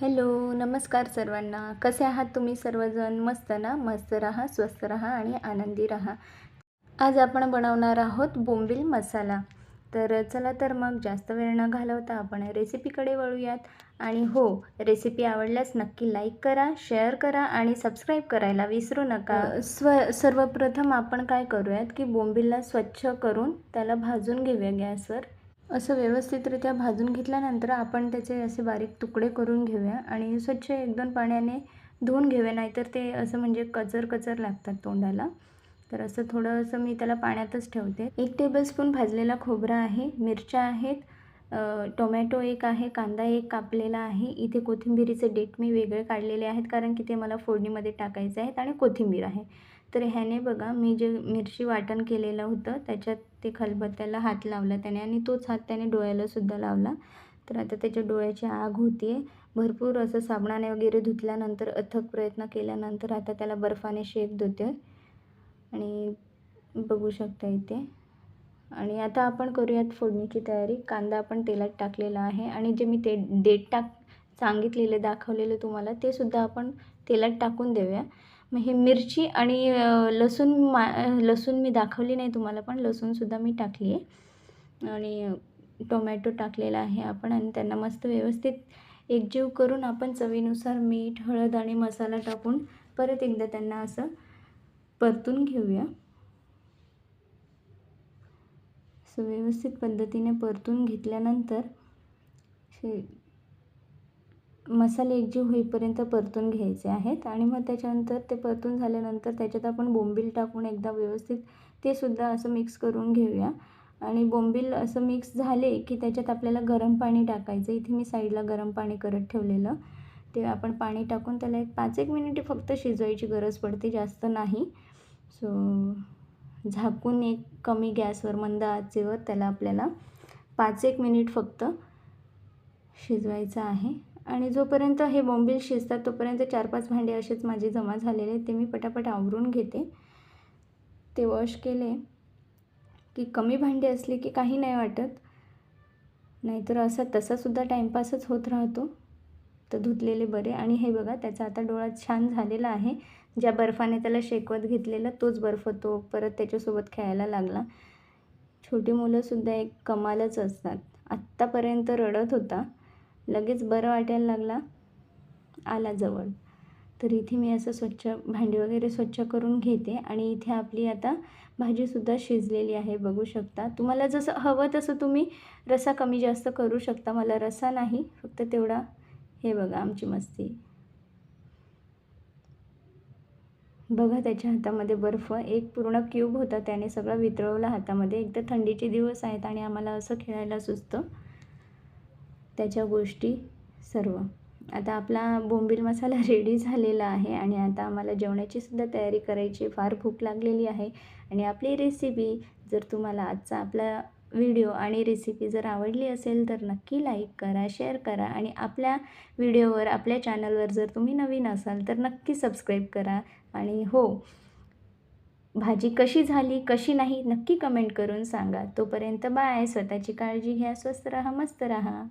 Hello नमस्कार सर्वांना. कसे आहात तुम्ही सर्वजण? मस्त ना? मस्त राहा स्वस्त राहा आणि आनंदी राहा. आज आपण बनवणार आहोत बोंबील मसाला. तर चला तर मग जास्त वेळ न घालवता आपण रेसिपीकडे वळूयात. आणि हो रेसिपी आवडल्यास नक्की लाईक करा शेअर करा आणि सबस्क्राईब करायला विसरू नका. स्व सर्वप्रथम आपण काय करूयात की बोंबीलला स्वच्छ करून त्याला भाजून घेऊया गॅसवर. असं व्यवस्थितरित्या भाजून घेतल्यानंतर आपण त्याचे असे बारीक तुकडे करून घेऊया आणि स्वच्छ एक दोन पाण्याने धुवून घेऊया नाहीतर ते असं म्हणजे कचर कचर लागतात तोंडाला. तर असं थोडंसं मी त्याला पाण्यातच ठेवते. एक टेबलस्पून भाजलेला खोबरा आहे मिरच्या आहेत टोमॅटो एक आहे कांदा एक कापलेला आहे. इथे कोथिंबिरीचे डेट मी वेगळे काढलेले आहेत कारण की ते मला फोडणीमध्ये टाकायचे आहेत आणि कोथिंबीर आहे. तर ह्याने बघा मी जे मिरची वाटण केलेलं होतं त्याच्यात ते खलबत्त्याला हात लावला त्याने आणि तोच हात त्याने डोळ्यालासुद्धा लावला. तर आता त्याच्या डोळ्याची आग होती आहे भरपूर असं साबणाने वगैरे धुतल्यानंतर अथक प्रयत्न केल्यानंतर आता त्याला बर्फाने शेक देते आणि बघू शकता इथे आणि आता आपण करूयात फोडणीची तयारी. कांदा आपण तेलात टाकलेला आहे आणि जे मी ते डेट टाक सांगितलेले दाखवलेले तुम्हाला ते सुद्धा आपण तेलात टाकून देऊया. मग हे मिरची आणि लसूण मा लसूण मी दाखवली नाही तुम्हाला पण लसूणसुद्धा मी टाकली आहे. आणि टोमॅटो टाकलेला आहे आपण आणि त्यांना मस्त व्यवस्थित एकजीव करून आपण चवीनुसार मीठ हळद आणि मसाला टाकून परत एकदा त्यांना असं परतून घेऊया. असं व्यवस्थित पद्धतीने परतून घेतल्यानंतर शे मसाले एकजीव होईपर्यंत परतून घ्यायचे आहेत आणि मग त्याच्यानंतर ते परतून झाल्यानंतर त्याच्यात आपण बोंबील टाकून एकदा व्यवस्थित ते सुद्धा असं मिक्स करून घेऊया. आणि बोंबील असं मिक्स झाले की त्याच्यात आपल्याला गरम पाणी टाकायचं. इथे मी साईडला गरम पाणी करत ठेवलेलं. ते आपण पाणी टाकून त्याला एक पाच एक मिनिटे फक्त शिजवायची गरज पडते जास्त नाही. सो झाकून एक कमी गॅसवर मंद आचेवर त्याला आपल्याला पाच एक मिनिट फक्त शिजवायचं आहे. आणि जोपर्यंत हे बोंबील शिजतात तोपर्यंत चार पाच भांडे असेच माझे जमा झालेले ते मी पटापट आवरून घेते. ते वॉश केले की कमी भांडे असली की काही नाही वाटत. नाहीतर असा तसासुद्धा टाईमपासच होत राहतो. तर धुतलेले बरे. आणि हे बघा त्याचा आता डोळा छान झालेला आहे. ज्या बर्फाने त्याला शेकवत घेतलेला तोच बर्फ तो परत त्याच्यासोबत खेळायला लागला. छोटी मुलंसुद्धा एक कमालच असतात. आत्तापर्यंत रडत होता. लगेच बरं वाटायला लागला. आला जवळ. तर इथे मी असं स्वच्छ भांडी वगैरे स्वच्छ करून घेते आणि इथे आपली आता भाजीसुद्धा शिजलेली आहे बघू शकता. तुम्हाला जसं हवं तसं तुम्ही रसा कमी जास्त करू शकता. मला रसा नाही फक्त तेवढा हे बघा आमची मस्ती. बघा त्याच्या हातामध्ये बर्फ एक पूर्ण क्यूब होता त्याने सगळं वितळवलं हातामध्ये. एक तर थंडीचे दिवस आहेत आणि आम्हाला असं खेळायला सुचतं. त्याच्या गोष्टी सर्व. आता आपला बोंबील मसाला रेडी झालेला आहे आणि आता आम्हाला जेवणाची सुद्धा तयारी करायची फार भूक लागलेली आहे. आणि आपली रेसिपी जर तुम्हाला आजचा आपला व्हिडिओ आणि रेसिपी जर आवडली असेल तर नक्की लाईक करा शेअर करा आणि आपल्या व्हिडिओवर आपल्या चॅनलवर जर तुम्ही नवीन असाल तर नक्की सबस्क्राईब करा. आणि हो भाजी कशी झाली कशी नाही नक्की कमेंट करून सांगा. तोपर्यंत बाय. स्वतःची काळजी घ्या स्वस्त राहा मस्त राहा.